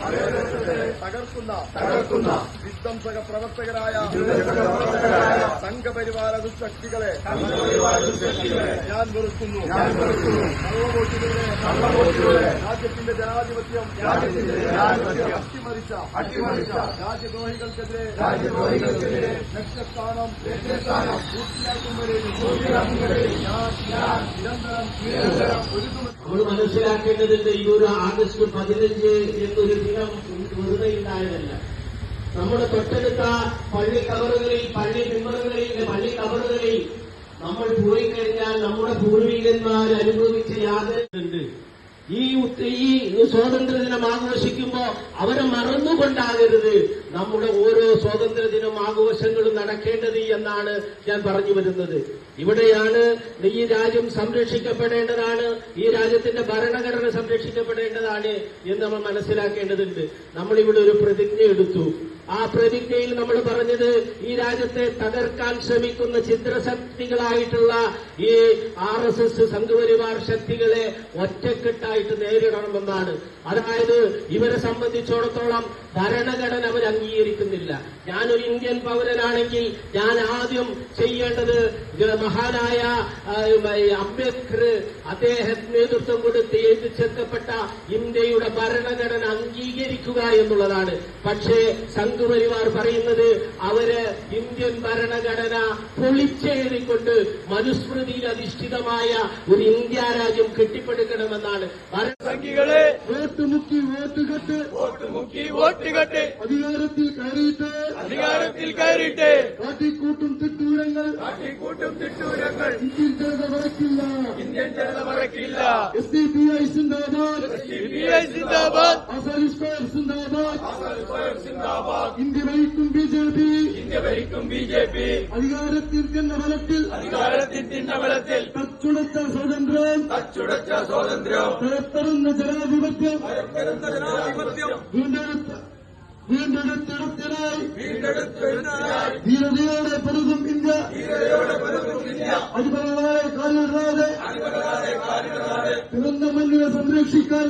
മതേതരത്വത്തെ തകർക്കുന്ന തകർക്കുന്ന വിധ്വംസക പ്രവർത്തകരായ സംഘപരിവാര ദുശക്തികളെ ഞാൻ വെറുക്കുന്നു. കള്ളവോട്ടുകളുടെ രാജ്യത്തിന്റെ ജനാധിപത്യം അട്ടിമറിച്ച അട്ടിമറിച്ച രാജ്യദ്രോഹികൾക്കെതിരെ രാജ്യദ്രോഹികൾക്കെതിരെ ലക്ഷ്യസ്ഥാനം ലക്ഷ്യസ്ഥാനം പൂർത്തിയാക്കുന്നവരെ ഞാൻ ഞാൻ നിരന്തരം നിരന്തരം ഒരുങ്ങുമെന്ന് നമ്മൾ മനസ്സിലാക്കേണ്ടതുണ്ട് ഈ ഒരു ആഗസ്റ്റ് പതിനഞ്ച് എന്നൊരു ദിനം വെറുതെ ഉണ്ടായതല്ല നമ്മുടെ തൊട്ടടുത്ത പള്ളി കവറുകളിൽ പള്ളി മെമ്പറുകളിൽ പള്ളി കവറുകളിൽ നമ്മൾ പോയി കഴിഞ്ഞാൽ നമ്മുടെ പൂർവികന്മാർ അനുഭവിച്ച യാതൊരുണ്ട് ഈ സ്വാതന്ത്ര്യ സ്വാതന്ത്ര്യദിനം ആഘോഷിക്കുമ്പോൾ അവരെ മറന്നുകൊണ്ടാകരുത്. നമ്മുടെ ഓരോ സ്വാതന്ത്ര്യ സ്വാതന്ത്ര്യദിനം ആഘോഷങ്ങളും നടക്കേണ്ടത് എന്നാണ് ഞാൻ പറഞ്ഞു വരുന്നത്. ഇവിടെയാണ് ഈ രാജ്യം സംരക്ഷിക്കപ്പെടേണ്ടതാണ്. ഈ രാജ്യത്തിന്റെ ഭരണഘടന സംരക്ഷിക്കപ്പെടേണ്ടതാണ് എന്ന് നമ്മൾ മനസ്സിലാക്കേണ്ടതുണ്ട്. നമ്മളിവിടെ ഒരു പ്രതിജ്ഞ എടുത്തു. ആ പ്രതിജ്ഞയിൽ നമ്മൾ പറഞ്ഞത് ഈ രാജ്യത്തെ തകർക്കാൻ ശ്രമിക്കുന്ന ചിത്രശക്തികളായിട്ടുള്ള ഈ ആർ എസ് എസ് സംഘപരിവാർ ശക്തികളെ ഒറ്റക്കെട്ടായിട്ട് നേരിടണമെന്നാണ്. അതായത് ഇവരെ സംബന്ധിച്ചിടത്തോളം ഭരണഘടന അവർ അംഗീകരിക്കുന്നില്ല. ഞാനൊരു ഇന്ത്യൻ പൗരനാണെങ്കിൽ ഞാൻ ആദ്യം ചെയ്യേണ്ടത് മഹാനായ അംബേദ്കർ അദ്ദേഹം നേതൃത്വം കൊടുത്ത് എഴുതി ചേർക്കപ്പെട്ട ഇന്ത്യയുടെ ഭരണഘടന അംഗീകരിക്കുക എന്നുള്ളതാണ്. പക്ഷേ സംഘപരിവാർ പറയുന്നത് അവർ ഇന്ത്യൻ ഭരണഘടന പൊളിച്ചെഴുതിക്കൊണ്ട് മനുസ്മൃതിയിൽ അധിഷ്ഠിതമായ ഒരു ഇന്ത്യ രാജ്യം കെട്ടിപ്പടുക്കണമെന്നാണ്. വോട്ടുമുക്കി സംഘികളെ വോട്ട് മുക്കി വോട്ട് കെട്ട്. വോട്ട് വോട്ട് കെട്ട്. അധികാരത്തിൽ കയറിയിട്ട്. അധികാരത്തിൽ കയറിയിട്ട്. കാട്ടിക്കൂട്ടും തിട്ടൂരങ്ങൾ. കാട്ടിക്കൂട്ടും തിട്ടൂരങ്ങൾ. ഇന്ത്യൻ ജനത മറക്കില്ല ഇന്ത്യൻ ജനത മറക്കില്ല എസ് ഡി പി ഐ സിന്ദാബാദ്. പി ഐ സിന്ദാബാദ്. അസൽ സ്ക്വയർ സിന്ദാബാദ്. ഇന്ത്യ ഭരിക്കും ബി ജെ പി. ഇന്ത്യ ഭരിക്കും ബി ജെ പി. അധികാരത്തിൽ തിന്ന ബലത്തിൽ. അധികാരത്തിൽ തിന്നബലത്തിൽ തച്ചുടച്ച സ്വാതന്ത്ര്യം. അച്ചുടച്ച സ്വാതന്ത്ര്യം. തരത്തറുന്ന ജനാധിപത്യം. ജനാധിപത്യം. വീണ്ടെടുത്ത വീണ്ടെടുത്തെടുത്തിനായി വീണ്ടെടുത്തെഴുന്നായി ധീരതയോടെ പെരുകും ഇന്ത്യ. അധിപരായ കാലിടാതെ പിറന്ന മണ്ണിനെ സംരക്ഷിക്കാൻ